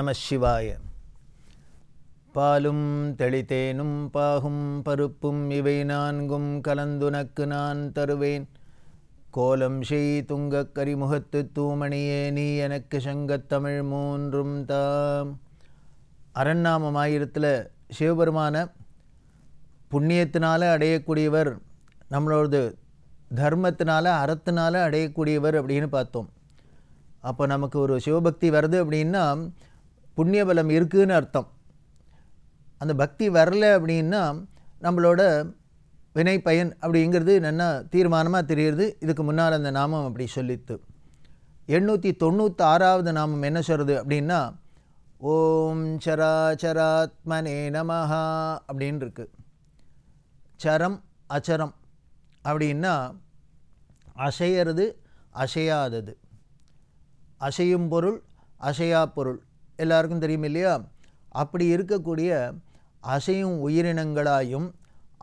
நம சிவாய. பாலும் தெளித்தேனும் பாகும் பருப்பும் இவை நான்கும் கலந்துனக்கு நான் தருவேன். கோலம் செய் துங்கக் கரிமுகத்து தூமணியே நீ எனக்கு சங்கத்தமிழ் மூன்றும் தாம். அரண்நாமம் ஆயிரத்தில் சிவபெருமான புண்ணியத்தினால அடையக்கூடியவர் நம்மளோடது தர்மத்தினால அறத்தினால அடையக்கூடியவர் அப்படின்னு பார்த்தோம். அப்போ நமக்கு ஒரு சிவபக்தி வருது அப்படின்னா புண்ணிய பலம் இருக்குதுன்னு அர்த்தம். அந்த பக்தி வரல அப்படின்னா நம்மளோட வினை பயன் அப்படிங்கிறது என்னென்னா தீர்மானமாக தெரியுது இதுக்கு முன்னால் அந்த நாமம் அப்படி சொல்லித்து. எண்ணூற்றி தொண்ணூற்றி ஆறாவது நாமம் என்ன சொல்கிறது அப்படின்னா ஓம் சராச்சராத்மனே நமஹா அப்படின்னு இருக்கு சரம் அச்சரம் அப்படின்னா அசையறது அசையாதது. அசையும் பொருள் அசையா பொருள். எல்லாருக்கும் தெரியும் இல்லையா? அப்படி இருக்கக்கூடிய அசையும் உயிரினங்களாயும்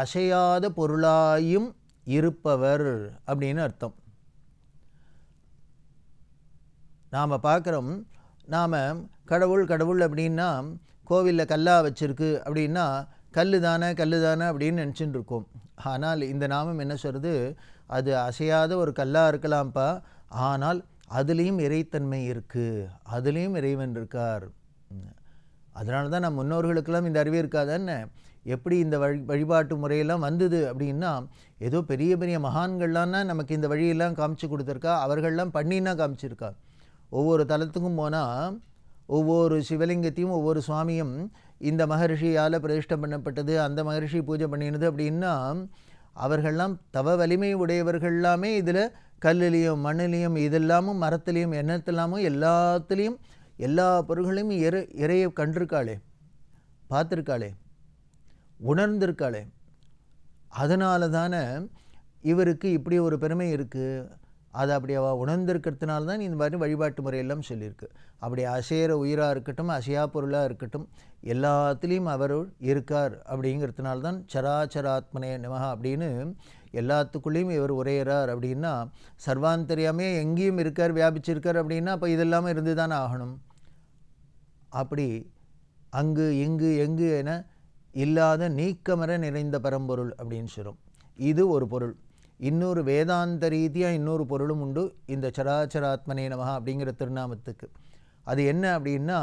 அசையாத பொருளாயும் இருப்பவர் அப்படின்னு அர்த்தம். நாம் பார்க்குறோம் நாம் கடவுள் கடவுள் அப்படின்னா கோவிலில் கல்லாக வச்சுருக்கு அப்படின்னா கல் தானே கல் தானே அப்படின்னு நினச்சிட்டு இருக்கோம். ஆனால் இந்த நாமம் என்ன சொல்கிறது அது அசையாத ஒரு கல்லாக இருக்கலாம்ப்பா. ஆனால் அதுலேயும் இறைத்தன்மை இருக்குது அதுலேயும் இறைவன் இருக்கார். அதனால தான் நம் முன்னோர்களுக்கெல்லாம் இந்த அறிவு இருக்காதானே எப்படி இந்த வழி வழிபாட்டு முறையெல்லாம் வந்தது அப்படின்னா ஏதோ பெரிய பெரிய மகான்கள்லாம்னா நமக்கு இந்த வழியெல்லாம் காமிச்சு கொடுத்துருக்கா அவர்கள்லாம் பண்ணினா காமிச்சிருக்கா. ஒவ்வொரு தலத்துக்கும் போனால் ஒவ்வொரு சிவலிங்கத்தையும் ஒவ்வொரு சுவாமியும் இந்த மகரிஷியால் பிரதிஷ்டம் பண்ணப்பட்டது அந்த மகரிஷி பூஜை பண்ணினது அப்படின்னா அவர்கள்லாம் தவ வலிமை உடையவர்கள்லாமே இதில் கல்லுலேயும் மண்ணுலேயும் இதெல்லாமும் மரத்துலேயும் எண்ணத்துலாமும் எல்லாத்துலேயும் எல்லா பொருள்களையும் இறை இறையை கண்டிருக்காளே. பார்த்துருக்காளே. உணர்ந்திருக்காளே. அதனால தானே இவருக்கு இப்படி ஒரு பெருமை இருக்குது அதை அப்படி அவள் உணர்ந்திருக்கிறதுனால தான் இந்த மாதிரி வழிபாட்டு முறையெல்லாம் சொல்லியிருக்கு. அப்படி அசையிற உயிராக இருக்கட்டும் அசையா பொருளாக இருக்கட்டும் எல்லாத்துலேயும் அவர் இருக்கார் அப்படிங்கிறதுனால தான் சராச்சராத்மனே நமகா அப்படின்னு எல்லாத்துக்குள்ளேயும் இவர் உரையிறார் அப்படின்னா சர்வாந்தரியாமே எங்கேயும் இருக்கார் வியாபிச்சிருக்கார் அப்படின்னா அப்போ இதெல்லாமே இருந்து தானே ஆகணும்? அப்படி அங்கு இங்கு எங்கு என இல்லாத நீக்கமர நிறைந்த பரம்பொருள் அப்படின்னு சொல்லும் இது ஒரு பொருள். இன்னொரு வேதாந்த ரீதியாக இன்னொரு பொருளும் உண்டு. இந்த சராச்சராத்மனே நமகா அப்படிங்கிற திருநாமத்துக்கு. அது என்ன அப்படின்னா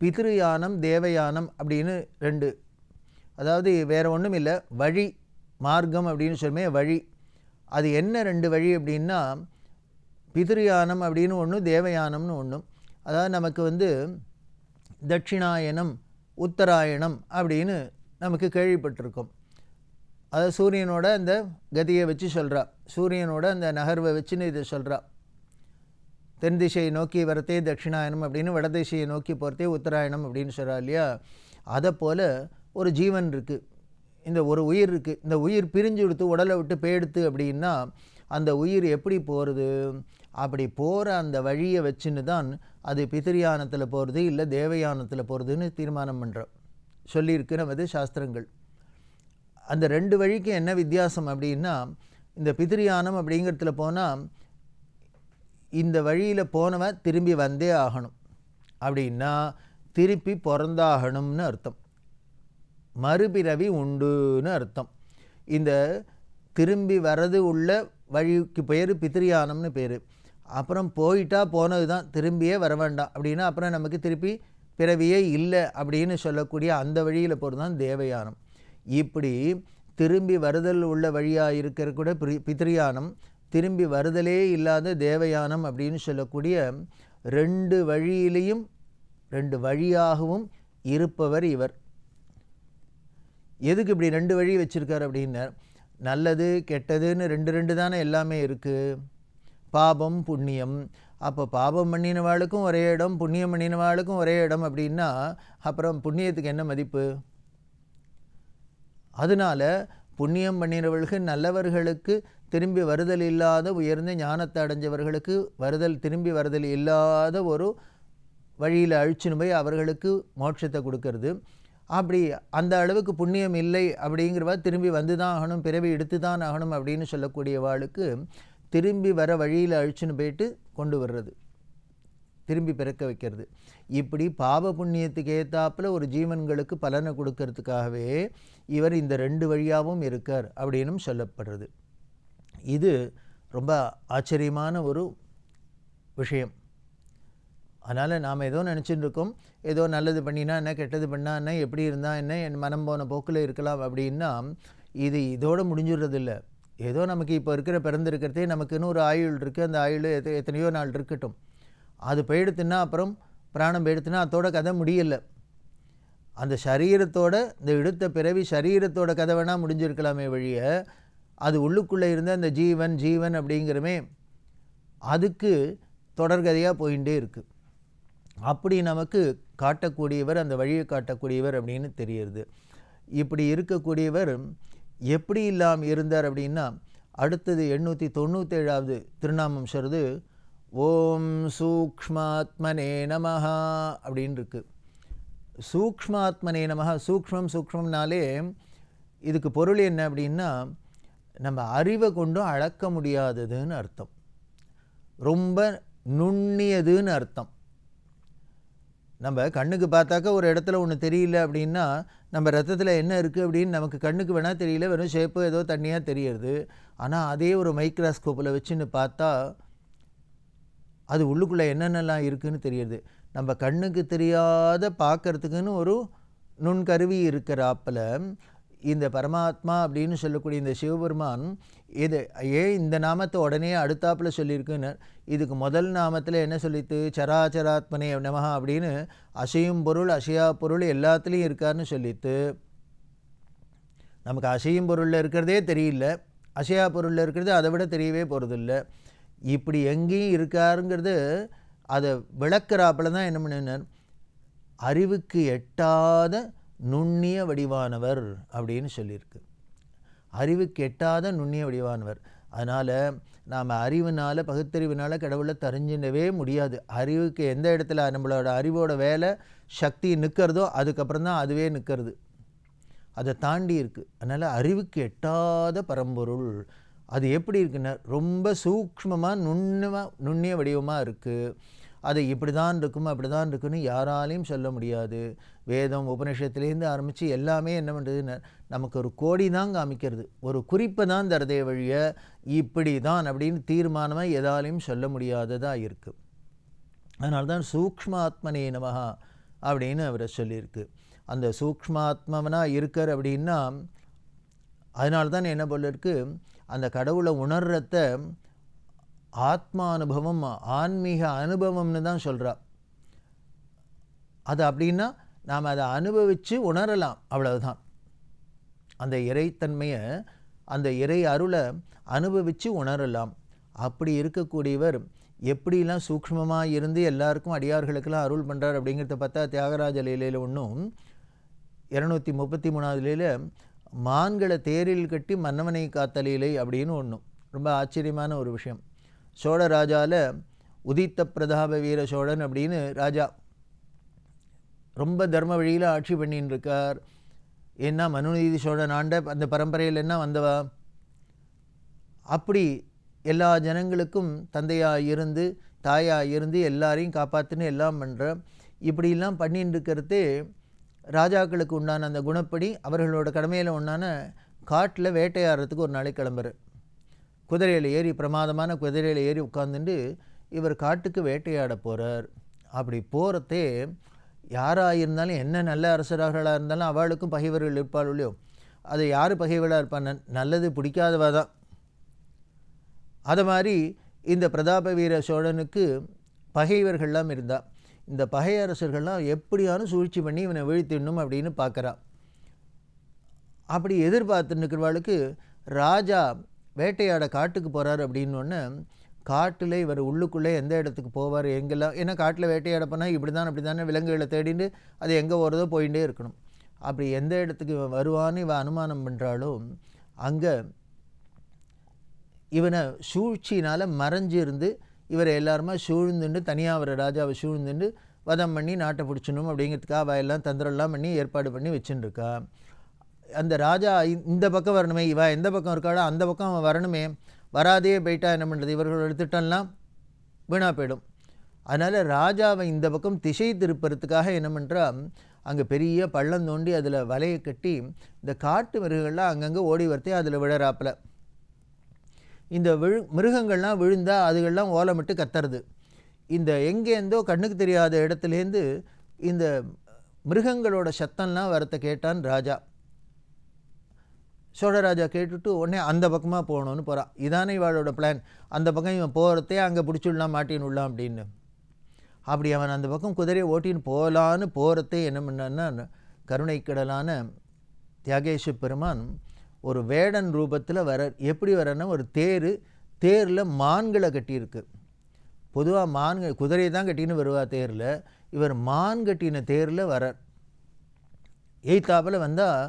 பிதிருயானம் தேவயானம் அப்படின்னு ரெண்டு. அதாவது வேறு ஒன்றும் இல்லை வழி மார்க்கம் அப்படின்னு சொல்லுமே வழி. அது என்ன ரெண்டு வழி அப்படின்னா பிதிருயானம் அப்படின்னு ஒன்று தேவயானம்னு ஒன்று அதாவது நமக்கு வந்து தட்சிணாயனம் உத்தராயணம் அப்படின்னு நமக்கு கேள்விப்பட்டிருக்கோம். அதாவது சூரியனோட அந்த கதியை வச்சு சொல்கிறா சூரியனோட அந்த நகர்வை வச்சுன்னு இதை சொல்கிறா தென் திசையை நோக்கி வரத்தே தட்சிணாயனம் அப்படின்னு வடதிசையை நோக்கி போகிறதே உத்தராயணம் அப்படின்னு சொல்கிறா இல்லையா? அதை போல் ஒரு ஜீவன் இருக்குது இந்த ஒரு உயிர் இருக்குது இந்த உயிர் பிரிஞ்சு விடுத்து உடலை விட்டு போயிடுத்து அப்படின்னா அந்த உயிர் எப்படி போகிறது அப்படி போகிற அந்த வழியை வச்சுன்னு தான் அது பிதிரியானத்தில் போகிறது இல்லை தேவயானத்தில் போகிறதுன்னு தீர்மானம் பண்ணுறோம் சொல்லியிருக்கு நமது சாஸ்திரங்கள். அந்த ரெண்டு வழிக்கு என்ன வித்தியாசம் அப்படின்னா இந்த பிதிரியானம் அப்படிங்கிறதுல போனால் இந்த வழியில் போனவன் திரும்பி வந்தே ஆகணும். அப்படின்னா திருப்பி பிறந்தாகணும்னு அர்த்தம். மறுபிறவி உண்டுன்னு அர்த்தம். இந்த திரும்பி வரது உள்ள வழிக்கு பேர் பித்திரியானம்னு பேர். அப்புறம் போயிட்டா போனது தான் திரும்பியே வர வேண்டாம். அப்படின்னா அப்புறம் நமக்கு திருப்பி பிறவியே இல்லை அப்படின்னு சொல்லக்கூடிய அந்த வழியில் போகிறது தான் தேவயானம். இப்படி திரும்பி வருதல் உள்ள வழியாக இருக்கிற கூட பித்ரியானம் திரும்பி வருதலே இல்லாத தேவயானம் அப்படின்னு சொல்லக்கூடிய ரெண்டு வழியிலையும் ரெண்டு வழியாகவும் இருப்பவர் இவர். எதுக்கு இப்படி ரெண்டு வழி வச்சுருக்கார் அப்படின்னார் நல்லது கெட்டதுன்னு ரெண்டு ரெண்டு தானே எல்லாமே இருக்குது பாபம் புண்ணியம். அப்போ பாபம் பண்ணினவாளுக்கும் ஒரே இடம் புண்ணியம் பண்ணினவாளுக்கும் ஒரே இடம் அப்படின்னா அப்புறம் புண்ணியத்துக்கு என்ன மதிப்பு? அதனால் புண்ணியம் பண்ணினவர்களுக்கு நல்லவர்களுக்கு திரும்பி வருதல் இல்லாத உயர்ந்த ஞானத்தை அடைஞ்சவர்களுக்கு வருதல் திரும்பி வருதல் இல்லாத ஒரு வழியில் அழிச்சுன்னு போய் அவர்களுக்கு மோட்சத்தை கொடுக்கறது. அப்படி அந்த அளவுக்கு புண்ணியம் இல்லை அப்படிங்கிறவா திரும்பி வந்து தான் ஆகணும் பிறவி எடுத்து தான் ஆகணும் அப்படின்னு சொல்லக்கூடிய வாளுக்கு திரும்பி வர வழியில் அழிச்சுன்னு போயிட்டு கொண்டு வர்றது. திரும்பி பிறக்க வைக்கிறது. இப்படி பாவ புண்ணியத்துக்கு ஏத்தாப்புல ஒரு ஜீவன்களுக்கு பலனை கொடுக்கறதுக்காகவே இவர் இந்த ரெண்டு வழியாகவும் இருக்கார் அப்படின்னும் சொல்லப்படுறது. இது ரொம்ப ஆச்சரியமான ஒரு விஷயம். அதனால் நாம் ஏதோ நினச்சிட்டு இருக்கோம் ஏதோ நல்லது பண்ணினா என்ன கெட்டது பண்ணா என்ன எப்படி இருந்தால் என்ன என் மனம் போன போக்கில் இருக்கலாம் அப்படின்னா இது இதோடு முடிஞ்சிடுறதில்ல. ஏதோ நமக்கு இப்போ இருக்கிற பிறந்திருக்கிறதே நமக்குன்னு ஒரு ஆயுள் இருக்குது அந்த ஆயுள் எத்த எத்தனையோ நாள் இருக்கட்டும். அது போயிடுத்துன்னா அப்புறம் பிராணம் போயிடுத்துன்னா அதோட கதை முடியலை. அந்த சரீரத்தோட இந்த எடுத்த பிறவி சரீரத்தோட கதை வேணால் முடிஞ்சிருக்கலாமே வழிய அது உள்ளுக்குள்ளே இருந்த அந்த ஜீவன் ஜீவன் அப்படிங்கிறமே அதுக்கு தொடர்கதையாக போயிட்டே இருக்குது அப்படி நமக்கு காட்டக்கூடியவர் அந்த வழியை காட்டக்கூடியவர் அப்படின்னு தெரியுது இப்படி இருக்கக்கூடியவர் எப்படி இல்லாமல் இருந்தார் அப்படின்னா அடுத்தது எண்ணூற்றி தொண்ணூற்றேழாவது திருநாமம் சொல்கிறது ஓம் சூக்ஷ்மாத்மனே நமஹா அப்படின்னு இருக்கு சூக்ஷ்மாத்மனே நமஹா சூக்ஷ்மம் சூக்ஷ்மம்னாலே இதுக்கு பொருள் என்ன அப்படின்னா நம்ம அறிவை கொண்டும் அளக்க முடியாததுன்னு அர்த்தம். ரொம்ப நுண்ணியதுன்னு அர்த்தம். நம்ம கண்ணுக்கு பார்த்தாக்கா ஒரு இடத்துல ஒன்று தெரியல அப்படின்னா நம்ம ரத்தத்தில் என்ன இருக்குது அப்படின்னு நமக்கு கண்ணுக்கு வேணால் தெரியல வெறும் ஷேப்பு ஏதோ தண்ணியாக தெரியுது. ஆனால் அதே ஒரு மைக்ராஸ்கோப்பில் வச்சுன்னு பார்த்தா அது உள்ளுக்குள்ளே என்னென்னலாம் இருக்குதுன்னு தெரியுது. நம்ம கண்ணுக்கு தெரியாத பார்க்கறதுக்குன்னு ஒரு நுண்கருவி இருக்கிறாப்பில் இந்த பரமாத்மா அப்படின்னு சொல்லக்கூடிய இந்த சிவபெருமான் இது ஏன் இந்த நாமத்தை உடனே அடுத்தாப்புல சொல்லியிருக்குன்னு இதுக்கு முதல் நாமத்தில் என்ன சொல்லித்து சராச்சராத்மனே நமஹா அப்படின்னு அசையும் பொருள் அசையா பொருள் எல்லாத்துலேயும் இருக்காருன்னு சொல்லித்து நமக்கு அசையும் பொருளில் இருக்கிறதே தெரியல அசையா பொருளில் இருக்கிறது அதை விட தெரியவே போகிறதில்ல இப்படி எங்கேயும் இருக்காருங்கிறது அதை விளக்குறாப்புல தான் என்ன பண்ணினார்? அறிவுக்கு எட்டாத நுண்ணிய வடிவானவர் அப்படின்னு சொல்லியிருக்கு. அறிவு கெட்டாத நுண்ணிய வடிவானவர். அதனால் நாம் அறிவினால் பகுத்தறிவினால் கடவுளை தெரிஞ்சிடவே முடியாது. அறிவுக்கு எந்த இடத்துல நம்மளோட அறிவோட வேலை சக்தி நிற்கிறதோ அதுக்கப்புறம் தான் அதுவே நிற்கிறது. அதை தாண்டி இருக்குது அதனால் அறிவுக்கு எட்டாத பரம்பொருள். அது எப்படி இருக்குன்னா ரொம்ப சூக்ஷ்மமாக நுண்ணியமாக நுண்ணிய வடிவமாக இருக்குது அது இப்படி தான் இருக்கும் அப்படி தான் இருக்குன்னு யாராலையும் சொல்ல முடியாது. வேதம் உபநிஷத்துலேருந்து ஆரம்பித்து எல்லாமே என்ன பண்ணுறதுன்னு நமக்கு ஒரு கோடி தான் காமிக்கிறது. ஒரு குறிப்பை தான் தரதே வழிய இப்படி தான் அப்படின்னு தீர்மானமாக எதாலையும் சொல்ல முடியாததாக இருக்குது அதனால தான் சூக்ஷ்மாத்மனே நமகா அப்படின்னு அவரை சொல்லியிருக்கு. அந்த சூக்மாத்மனாக இருக்கார் அப்படின்னா அதனால தான் என்ன போல இருக்குது அந்த கடவுளை உணர்றத ஆத்மா அனுபவம் ஆன்மீக அனுபவம்னு தான் சொல்கிறா அது அப்படின்னா நாம் அதை அனுபவித்து உணரலாம் அவ்வளவுதான். அந்த இறைத்தன்மையை அந்த இறை அருளை அனுபவித்து உணரலாம். அப்படி இருக்கக்கூடியவர் எப்படிலாம் சூக்ஷ்மமாக இருந்து எல்லாருக்கும் அடியார்களுக்கெல்லாம் அருள் பண்ணுறார் அப்படிங்கிறத பார்த்தா தியாகராஜ லீலையில் ஒன்றும் இரநூத்தி முப்பத்தி மூணாவது லீல மான்களை தேரில் கட்டி மன்னவனை காத்த லீலை அப்படின்னு ஒன்றும் ரொம்ப ஆச்சரியமான ஒரு விஷயம். சோழ ராஜாவில் உதித்த பிரதாப வீர சோழன் அப்படின்னு ராஜா ரொம்ப தர்ம வழியில் ஆட்சி பண்ணின்னு இருக்கார் ஏன்னா மனுநீதி சோழன் ஆண்ட அந்த பரம்பரையில் என்ன வந்தவா? அப்படி எல்லா ஜனங்களுக்கும் தந்தையாக இருந்து தாயாக இருந்து எல்லாரையும் காப்பாற்றுன்னு எல்லாம் பண்ணுற இப்படிலாம் பண்ணின்னு இருக்கிறது ராஜாக்களுக்கு உண்டான அந்த குணப்படி அவர்களோட கடமையில் உண்டான காட்டில் வேட்டையாடுறதுக்கு ஒரு நாளைக்கு கிளம்புறேன் குதிரையில் ஏறி பிரமாதமான குதிரையில் ஏறி உட்காந்துட்டு இவர் காட்டுக்கு வேட்டையாட போகிறார் அப்படி போகிறதே யாராக இருந்தாலும் என்ன நல்ல அரசர்களாக இருந்தாலும் அவளுக்கும் பகைவர்கள் இருப்பாள் இல்லையோ? அது யார் பகைவர்களாக இருப்பான் நல்லது பிடிக்காதவா தான். அது மாதிரி இந்த பிரதாப வீர சோழனுக்கு பகைவர்கள்லாம் இருந்தா இந்த பகை அரசர்கள்லாம் எப்படியானும் சூழ்ச்சி பண்ணி இவனை வீழ்த்திடணும் அப்படின்னு பார்க்குறா அப்படி எதிர்பார்த்து ராஜா வேட்டையாட காட்டுக்கு போகிறார் அப்படின்னோடனே காட்டில் இவர் உள்ளுக்குள்ளே எந்த இடத்துக்கு போவார் எங்கெல்லாம் ஏன்னா காட்டில் வேட்டையாட போனால் இப்படி தான் அப்படி தானே விலங்குகளை தேடிட்டு அது எங்கே போகிறதோ போயிட்டே இருக்கணும். அப்படி எந்த இடத்துக்கு இவன் வருவான்னு இவன் அனுமானம் பண்ணுறாலும் அங்கே இவனை சூழ்ச்சினால் மறைஞ்சு இருந்து இவரை எல்லாருமா சூழ்ந்துண்டு தனியாக அவரை ராஜாவை சூழ்ந்துண்டு வதம் பண்ணி நாட்டை பிடிச்சணும் அப்படிங்கிறதுக்காக அவள் எல்லாம் தந்திரம்லாம் பண்ணி ஏற்பாடு பண்ணி வச்சுட்டுருக்கா. அந்த ராஜா இந்த பக்கம் வரணுமே இவா எந்த பக்கம் இருக்காளோ அந்த பக்கம் அவன் வரணுமே வராதே போயிட்டா என்ன பண்ணுறது இவர்களோட திட்டம்லாம் வீணாக போயிடும். அதனால் ராஜாவை இந்த பக்கம் திசை திருப்பறதுக்காக என்ன பண்ணுறா அங்கே பெரிய பள்ளம் தோண்டி அதில் வலையை கட்டி இந்த காட்டு மிருகங்கள்லாம் அங்கங்கே ஓடி வரத்தே அதில் விழறாப்பில். இந்த விழு மிருகங்கள்லாம் விழுந்தால் அதுகள்லாம் ஓலமிட்டு கத்துறது. இந்த எங்கேருந்தோ கண்ணுக்கு தெரியாத இடத்துலேருந்து இந்த மிருகங்களோட சத்தம்லாம் வரத்தை கேட்டான் ராஜா. சோழராஜா கேட்டுட்டு உடனே அந்த பக்கமாக போகணுன்னு போகிறான் இதானே இவாளோட பிளான் அந்த பக்கம் இவன் போகிறதே அங்கே பிடிச்சிடலாம் மாட்டின்னு விடலாம் அப்படின்னு. அப்படி அவன் அந்த பக்கம் குதிரையை ஓட்டின்னு போகலான்னு போகிறதே என்ன பண்ணான்னா கருணைக்கடலான தியாகேஷ பெருமான் ஒரு வேடன் ரூபத்தில் வர எப்படி வரன்னா ஒரு தேர் தேரில் மான்களை கட்டியிருக்கு. பொதுவாக மான்கள் குதிரையை தான் கட்டின்னு வருவா தேரில். இவர் மான் கட்டின தேரில் வரார் எய்த்தாப்பில் வந்தால்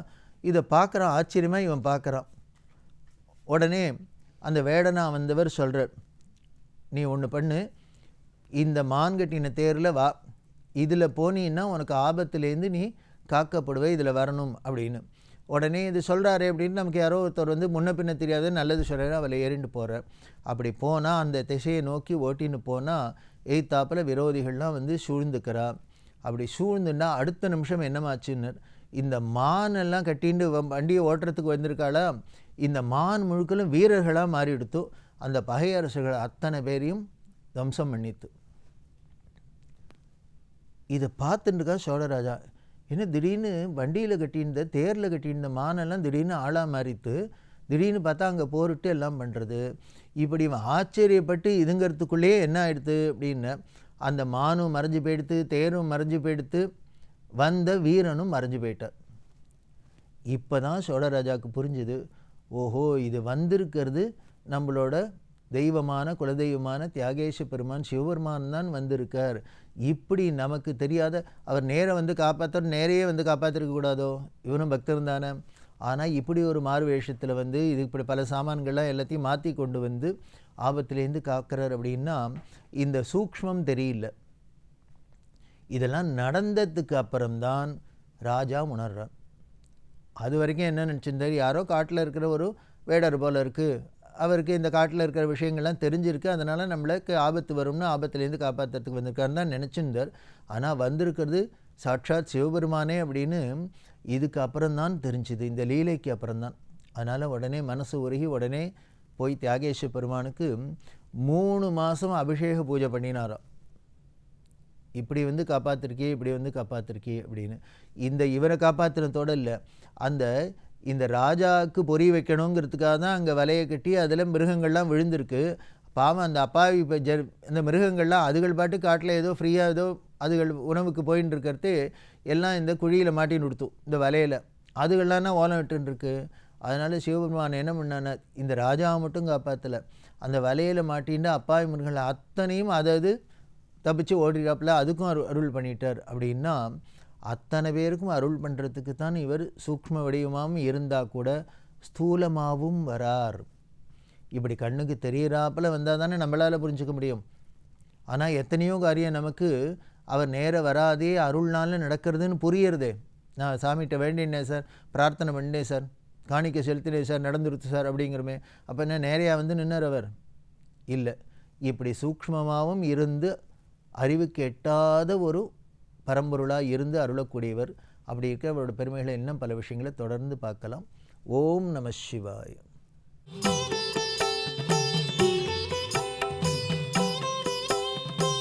இதை பார்க்குறான் ஆச்சரியமாக இவன் பார்க்குறான். உடனே அந்த வேடனா வந்தவர் சொல்கிறார் நீ ஒன்று பண்ணு இந்த மான் கட்டின தேரில் வா. இதில் போனீன்னா உனக்கு ஆபத்துலேருந்து நீ காக்கப்படுவே இதில் வரணும் அப்படின்னு. உடனே இது சொல்கிறாரு அப்படின்னு நமக்கு யாரோ ஒருத்தர் வந்து முன்ன பின்ன தெரியாத நல்லது சொல்கிறாரு அவளை ஏறிண்டு போகிறார் அப்படி போனால் அந்த திசையை நோக்கி ஓட்டின்னு போனால் எய்த்தாப்பில் விரோதிகள்லாம் வந்து சூழ்ந்துக்கிறா அப்படி சூழ்ந்துன்னா அடுத்த நிமிஷம் என்னமாச்சுன்னு இந்த மானெல்லாம் கட்டிண்டு வ- வண்டியை ஓட்டுறதுக்கு வந்திருக்காளா? இந்த மான் முழுக்களும் வீரர்களாக மாறிடுத்து அந்த பகையரசுகள் அத்தனை பேரையும் துவம்சம் பண்ணித்து. இதை பார்த்துட்டுருக்கா சோழராஜா. என்ன திடீர்னு வண்டியில் கட்டியிருந்த தேரில் கட்டியிருந்த மானெல்லாம் திடீர்னு ஆளாக மாறித்து திடீர்னு பார்த்தா அங்கே போரிட்டு எல்லாம் பண்ணுறது இப்படி இவன் ஆச்சரியப்பட்டு இதுங்கிறதுக்குள்ளேயே என்ன ஆயிடுது அப்படின்னு அந்த மானும் மறைஞ்சு போயிடுத்து தேரும் மறைஞ்சு போயிடுத்து வந்த வீரனும் மறைஞ்சு போயிட்டார். இப்போ தான் சோழராஜாவுக்கு புரிஞ்சுது ஓஹோ இது வந்திருக்கிறது நம்மளோட தெய்வமான குலதெய்வமான தியாகேஷ பெருமான் சிவபெருமான் தான் வந்திருக்கார். இப்படி நமக்கு தெரியாத அவர் நேரம் வந்து காப்பாற்ற நேரையே வந்து காப்பாற்றிருக்கக்கூடாதோ இவனும் பக்தர் தானே. ஆனால் இப்படி ஒரு மாறு வேஷத்தில் வந்து இது இப்படி பல சாமான்கள்லாம் எல்லாத்தையும் மாற்றி கொண்டு வந்து ஆபத்துலேருந்து காக்கிறார் அப்படின்னா இந்த சூக்ஷ்மம் தெரியல. இதெல்லாம் நடந்ததுக்கு அப்புறம்தான் ராஜா உணர்றார். அது வரைக்கும் என்ன நினச்சிருந்தார்? யாரோ காட்டில் இருக்கிற ஒரு வேடர் போல் இருக்குது அவருக்கு இந்த காட்டில் இருக்கிற விஷயங்கள்லாம் தெரிஞ்சிருக்கு. அதனால் நம்மளுக்கு ஆபத்து வரும்னு ஆபத்துலேருந்து காப்பாற்றுறதுக்கு வந்திருக்காருன்னு தான் நினச்சிருந்தார். ஆனால் வந்திருக்கிறது சாட்சாத் சிவபெருமானே அப்படின்னு இதுக்கு அப்புறம்தான் தெரிஞ்சுது. இந்த லீலைக்கு அப்புறம்தான். அதனால் உடனே மனசு உருகி உடனே போய் தியாகேஸ்வர பெருமானுக்கு மூணு மாதம் அபிஷேக பூஜை பண்ணினாராம். இப்படி வந்து காப்பாற்றிருக்கே இப்படி வந்து காப்பாற்றிருக்கே அப்படின்னு. இந்த இவரை காப்பாற்றினத்தோடு இல்லை. அந்த இந்த ராஜாவுக்கு பொறி வைக்கணுங்கிறதுக்காக தான் அங்கே வலையை கட்டி அதில் மிருகங்கள்லாம் விழுந்திருக்கு. பாவம் அந்த அப்பாவி இப்போ ஜெர் இந்த மிருகங்கள்லாம் அதுகள் பாட்டு காட்டில் ஏதோ ஃப்ரீயாக ஏதோ அதுகள் உணவுக்கு போயின்னு இருக்கிறது எல்லாம் இந்த குழியில் மாட்டின்னு கொடுத்தும் இந்த வலையில். அதுகள்லாம் ஓலம் விட்டுருக்கு அதனால் சிவபெருமான் என்ன பண்ணான இந்த ராஜாவை மட்டும் காப்பாற்றலை அந்த வலையில் மாட்டின்னு அப்பாவி மிருகங்கள் அத்தனையும் அதாவது தப்பிச்சு ஓடிடாப்புல அதுக்கும் அரு அருள் பண்ணிட்டார். அப்படின்னா அத்தனை பேருக்கும் அருள் பண்ணுறதுக்கு தான் இவர் சூக்ஷ்ம வடிவமாகவும் இருந்தால் கூட ஸ்தூலமாகவும் வரார். இப்படி கண்ணுக்கு தெரியறாப்புல வந்தால் தானே நம்மளால் புரிஞ்சுக்க முடியும். ஆனால் எத்தனையோ காரியம் நமக்கு அவர் நேர வராதே அருள்னால நடக்கிறதுன்னு புரியறதே. நான் சாமிகிட்ட வேண்டினேன் சார் பிரார்த்தனை பண்ணேன் சார். காணிக்க செலுத்தினேன் சார் நடந்துருத்து சார் அப்படிங்கிறமே. அப்போ என்ன நேரையாக வந்து நின்னர் அவர்? இல்லை. இப்படி சூக்ஷ்மமாகவும் இருந்து அறிவுக்கு எட்டாத ஒரு பரம்பொருளாக இருந்து அருளக்கூடியவர். அப்படி இருக்க அவரோட பெருமைகளை இன்னும் பல விஷயங்களை தொடர்ந்து பார்க்கலாம். ஓம் நம சிவாய.